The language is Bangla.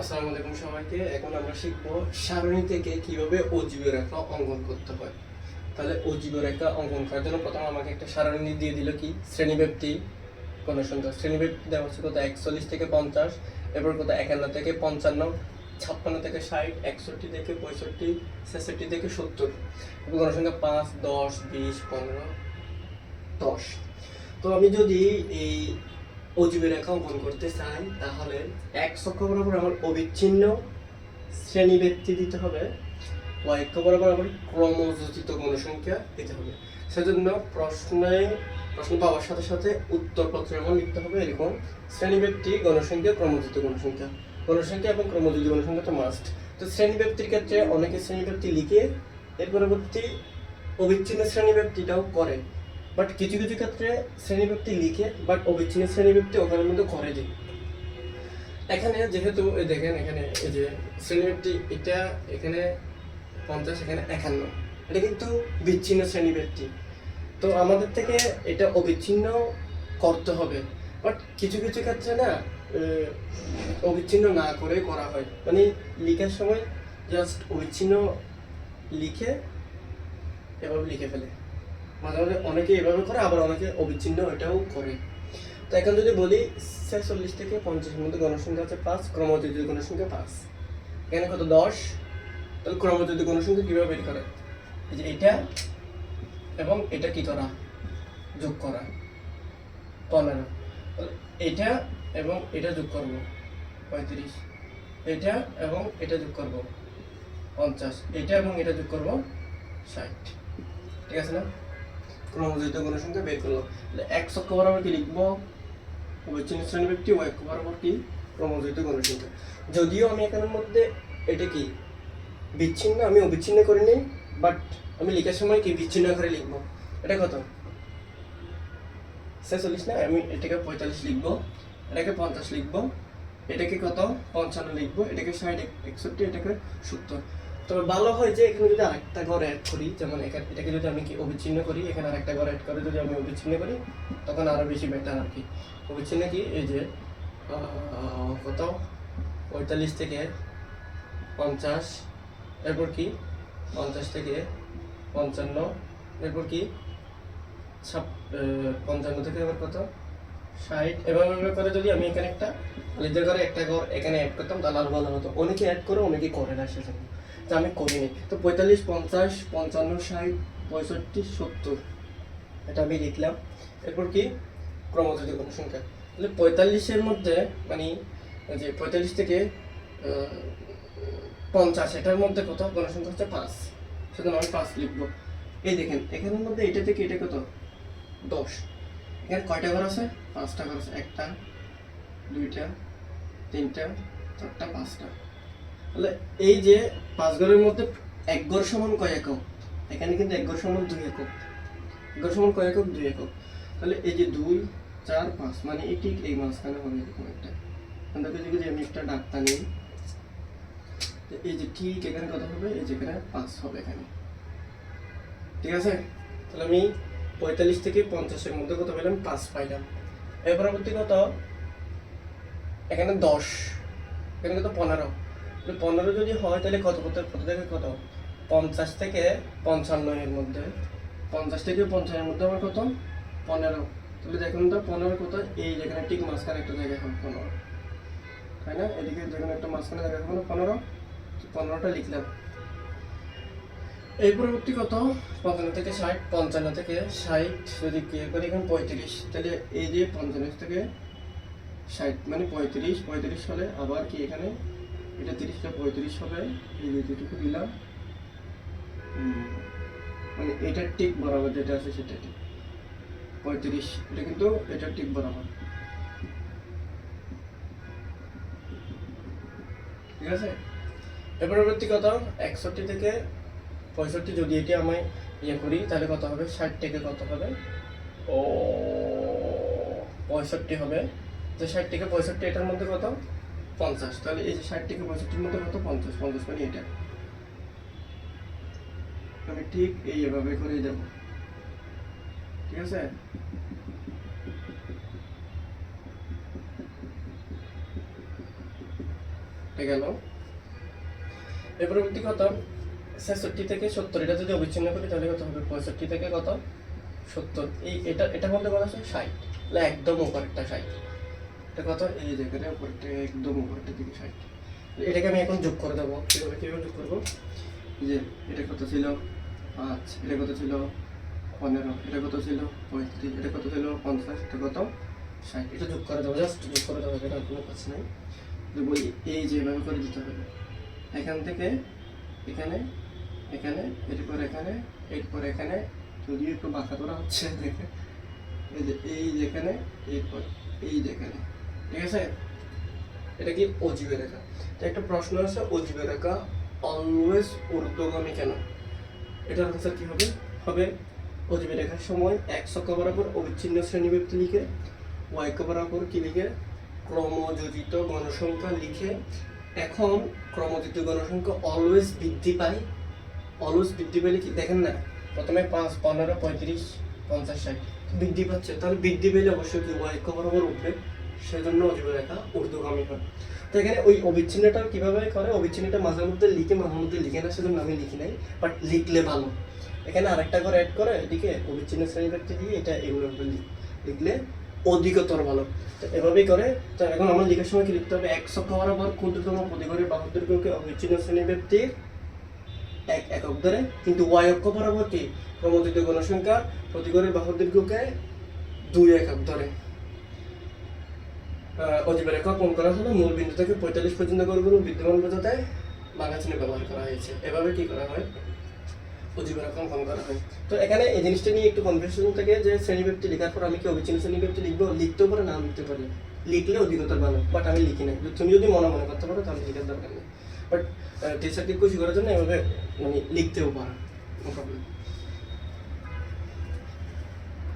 আসসালামু আলাইকুম সবাইকে। এখন আমরা শিখব সারণী থেকে কীভাবে অজীব রেখা অঙ্কন করতে হয়। তাহলে অজীব রেখা অঙ্কন করার জন্য প্রথমে আমাকে একটা সারণী দিয়ে দিল কি? শ্রেণীব্যাপ্তি কোন সংখ্যা। শ্রেণীব্যাপ্তি দেওয়া হচ্ছে কত একচল্লিশ থেকে পঞ্চাশ, এরপর কত একান্ন থেকে পঞ্চান্ন, ছাপ্পান্ন থেকে ষাট, একষট্টি থেকে পঁয়ষট্টি, ছেষট্টি থেকে সত্তর। গণসংখ্যা পাঁচ, দশ, বিশ, পনেরো, দশ। তো আমি যদি এই অজীব রেখা অঙ্কন করতে চাই তাহলে এক অক্ষ বরাবর আমার অবিচ্ছিন্ন শ্রেণি ব্যক্তি দিতে হবে অক্ষ বরাবর আমার ক্রমযোজিত গণসংখ্যা দিতে হবে। সেজন্য প্রশ্নে, প্রশ্ন পাওয়ার সাথে সাথে উত্তরপত্রে আমার লিখতে হবে, এরকম শ্রেণি ব্যক্তি গণসংখ্যা, ক্রমযোজিত গণসংখ্যা। গণসংখ্যা এবং ক্রমযোজিত গণসংখ্যা তো মাস্ট তো শ্রেণি ব্যক্তির ক্ষেত্রে অনেকে শ্রেণি ব্যক্তি লিখে এর পরবর্তী অবিচ্ছিন্ন শ্রেণি ব্যক্তিটাও করে। বাট কিছু কিছু ক্ষেত্রে শ্রেণীব্যক্তি লিখে বাট অবিচ্ছিন্ন শ্রেণীব্যক্তি ওখানের মধ্যে করে দিই এখানে যেহেতু দেখেন এখানে, এই যে শ্রেণীব্যক্তি এটা এখানে পঞ্চাশ, এখানে একান্ন। এটা কিন্তু বিচ্ছিন্ন শ্রেণীব্যক্তি। তো আমাদের থেকে এটা অবিচ্ছিন্ন করতে হবে। বাট কিছু কিছু ক্ষেত্রে না অবিচ্ছিন্ন না করে করা হয়। মানে লিখার সময় জাস্ট অবিচ্ছিন্ন লিখে, এভাবে লিখে ফেলে। মাঝে মাঝে অনেকে এভাবে করে, আবার অনেকে অবিচ্ছিন্ন এটাও করে। তো এখন যদি বলি, ছেচল্লিশ থেকে পঞ্চাশের মধ্যে গণসংখ্যা আছে পাঁচ ক্রমযোজিত গণসংখ্যা পাঁচ। এখানে কত? দশ। তাহলে ক্রমযোজিত গণসংখ্যা কীভাবে বের করে? এই যে এটা এবং এটা কি করা? যোগ করা। পনেরো। এটা এবং এটা যোগ করব। পঁয়ত্রিশ। এটা এবং এটা যোগ করব। পঞ্চাশ। এটা এবং এটা যোগ করব ষাট। ঠিক আছে না? ক্রমযোজিত গণসংখ্যা বের করলাম তাহলে এক অক্ষ বরাবর কি লিখব? অবিচ্ছিন্ন ব্যক্তি ও এক বরাবর কি ক্রমযোজিত গণসংখ্যা যদিও আমি এখানের মধ্যে এটা কি বিচ্ছিন্ন, আমি অবিচ্ছিন্ন করে নিই বাট আমি লেখার সময় কি বিচ্ছিন্ন করে লিখব? এটা কত? ছেচল্লিশ না? আমি এটাকে পঁয়তাল্লিশ লিখব, এটাকে পঞ্চাশ লিখব, এটাকে কত? পঞ্চান্ন লিখব, এটাকে ষাট, একষট্টি, এটাকে সত্তর। তবে ভালো হয় যে এখানে যদি আরেকটা ঘর অ্যাড করি, যেমন এটাকে যদি আমি কি অবিচ্ছিন্ন করি, এখানে আরেকটা ঘর অ্যাড করে যদি আমি অবিচ্ছিন্ন করি, তখন আরও বেশি বেটার আর কি। অবিচ্ছিন্ন কি? এই যে কত? পঁয়তাল্লিশ থেকে পঞ্চাশ, এরপর কি? পঞ্চাশ থেকে পঞ্চান্ন, এরপর কি? ছাপ পঞ্চান্ন থেকে এবার কত? ষাট, এভাবে করে যদি আমি এখানে একটা নিজের ঘরে একটা ঘর এখানে অ্যাড করতাম, তাহলে আরও ভালো হতো। অনেকে অ্যাড করে, অনেকে করে না সেজন্য। তো আমি করিনি। তো পঁয়তাল্লিশ, পঞ্চাশ, পঞ্চান্ন, ষাট, পঁয়ষট্টি, সত্তর, এটা আমি লিখলাম। এরপর কি? ক্রমযোজিত কোনো সংখ্যা। তাহলে পঁয়তাল্লিশের মধ্যে মানে যে পঁয়তাল্লিশ থেকে পঞ্চাশ, এটার মধ্যে কত? গণসংখ্যা হচ্ছে পাঁচ। সেজন্য আমি পাঁচ লিখব। এই দেখেন, এখানের মধ্যে এটা থেকে এটা কত? দশ। এখানে কয়টা ঘর আছে? পাঁচটা ঘর আছে। একটা, দুইটা, তিনটা, চারটা, পাঁচটা। তাহলে এই যে পাঁচ ঘরের মধ্যে এক ঘর সমান কয় একক? এখানে কিন্তু এক ঘর সমান দুই একক। এক ঘর সমান কয় একক? দুই একক। তাহলে এই যে দুই, চার, পাঁচ মানে এই ঠিক এই মাঝখানে হবে এরকম একটা। থেকে যদি আমি একটা ডাক্তার নিই এই যে ঠিক এখানে কত হবে? এই যে এখানে পাঁচ হবে এখানে। ঠিক আছে? তাহলে আমি পঁয়তাল্লিশ থেকে পঞ্চাশের মধ্যে কত পেলাম? পাঁচ পাইলাম। এর পরবর্তী কত? এখানে দশ। এখানে কত? পনেরো। পনেরো যদি হয়, তাহলে কত কত কত থেকে কত? পঞ্চাশ থেকে পঞ্চান্ন এর মধ্যে। পঞ্চাশ থেকে পঞ্চান্নের মধ্যে আমার কত? পনেরো। তাহলে দেখুন তো, পনেরো কত? এই যেখানে ঠিক মাঝখানে একটা জায়গা হবে পনেরো। তাই না? এদিকে যেখানে একটা মাঝখানে জায়গা হবে পনেরো। পনেরোটা লিখলাম। এই পরবর্তী কত? পঞ্চান্ন থেকে ষাট, পঞ্চান্ন থেকে ষাট, যদি কে করি এখন পঁয়ত্রিশ, তাহলে এই যে পঞ্চান্ন থেকে ষাট মানে পঁয়ত্রিশ পঁয়ত্রিশ হলে আবার কি এখানে এটা তিরিশটা, পঁয়ত্রিশ হবে। এই যেটুকু দিলাম মানে এটা ঠিক বরাবর যেটা আছে সেটা ঠিক পঁয়ত্রিশ, এটা কিন্তু এটা ঠিক বরাবর। ঠিক আছে? এর পরবর্তী কত? একষট্টি থেকে পঁয়ষট্টি, যদি এটি আমি ইয়ে করি, তাহলে কত হবে? ষাট থেকে কত হবে? ও, পঁয়ষট্টি হবে। তো ষাট থেকে পঁয়ষট্টি, এটার মধ্যে কত? পঞ্চাশ, তাহলে এই যে ষাট থেকে পঁয়ষট্টির মধ্যে কত পঞ্চাশ পঞ্চাশ মানে এটা। আমি ঠিক এই এভাবে করে দেব। ঠিক আছে? গেল। এর পরবর্তী কত? ছেষট্টি থেকে সত্তর, এটা যদি অবিচ্ছিন্ন করি তাহলে কত হবে? পঁয়ষট্টি থেকে কত? সত্তর। এই এটা এটা বলতে বলা আছে ষাট। একদম উপরেরটা ষাট। এটা কত এই জায়গাটা উপরেরটা একদম উপরেরটা দিকে ষাট এটাকে আমি এখন যোগ করে দেবো। কীভাবে কীভাবে যোগ করব? যে, এটা কত ছিল? পাঁচ, এটা কত ছিল? পনেরো, এটা কত ছিল? পঁয়ত্রিশ, এটা কত ছিল? পঞ্চাশ, এটা কত? ষাট, এটা যোগ করে দেবো। জাস্ট যোগ করে দেবো এটা কোনো কাজ নাই। তো বলি, এই যে এভাবে করে দিতে হবে। এখান থেকে এখানে এখানে, এরপর এখানে এরপর এখানে। যদিও একটু বাঁকা তোরা হচ্ছে, দেখে। এই যে, এই যেখানে, এরপর এই যেখানে। ঠিক আছে? এটা কি অজীবে রেখা তো একটা প্রশ্ন আছে অজীবে রেখা অলওয়েজ ঊর্ধ্বগামী কেন? এটার আনসার কি হবে? হবে অজীবে রেখার সময় এক অক্ষ বরাবর অবিচ্ছিন্ন শ্রেণীব্যক্তি লিখে ওয়াই অক্ষ বরাবর কি লিখে? ক্রমযোজিত গণসংখ্যা লিখে। এখন ক্রমযোজিত গণসংখ্যা অলওয়েজ বৃদ্ধি পায়। অলওয়েজ বৃদ্ধি পেলে কি? দেখেন না, প্রথমে পাঁচ, পনেরো, পঁয়ত্রিশ, পঞ্চাশ, ষাট, বৃদ্ধি পাচ্ছে। তাহলে বৃদ্ধি পেলে অবশ্যই কি ওয়াই বরাবর উঠবে? সেজন্য অজীব রেখা ঊর্ধ্বগামী হয়। তো এখানে ওই অবিচ্ছিন্নটা কীভাবে করে? অবিচ্ছিন্নটা মাঝে মধ্যে লিখে, মাঝে মধ্যে লিখে না, সেজন্য আমি লিখি নাই বাট লিখলে ভালো। এখানে আরেকটা করে অ্যাড করে এদিকে অবিচ্ছিন্ন শ্রেণি ব্যক্তি দিয়ে এটা এগুলো লিখ লিখলে অধিকতর ভালো। তো এভাবেই করে, তো এখন আমার লেখার সময় কি লিখতে হবে? এক সক্ষ বরাবর ক্ষুদ্রতম প্রতিগণের বাহুদৈর্ঘ্যকে অবিচ্ছিন্ন শ্রেণি ব্যক্তির এক একক ধরে, কিন্তু ওয়াই অক্ষ বরাবর কি? প্রবর্তিত গণসংখ্যা প্রতিগণের বাহুদৈর্ঘ্যকে দুই একক ধরে। অজীবের একক কোন করা হলো, মূল বিন্দু থেকে পঁয়তাল্লিশ পর্যন্ত করগুলো বিদ্যমান বোঝাতে বাংলা চিহ্ন ব্যবহার করা হয়েছে। এভাবে কি করা হয়? অজীবের একক অঙ্কন করা হয়। তো এখানে এই জিনিসটা নিয়ে একটু কনফিউশন থাকে যে শ্রেণীব্যক্তি লেখার পর আমি কি অবিচ্ছিন্ন শ্রেণীব্যক্তি লিখব? লিখতেও পারে না লিখতে পারি। লিখলে অধিকতর ভালো বাট আমি লিখি না তুমি যদি মনে মনে করতে পারো, তাহলে লিখার দরকার নেই। বাট টিচারকে খুশি করার জন্য এভাবে মানে লিখতেও পারো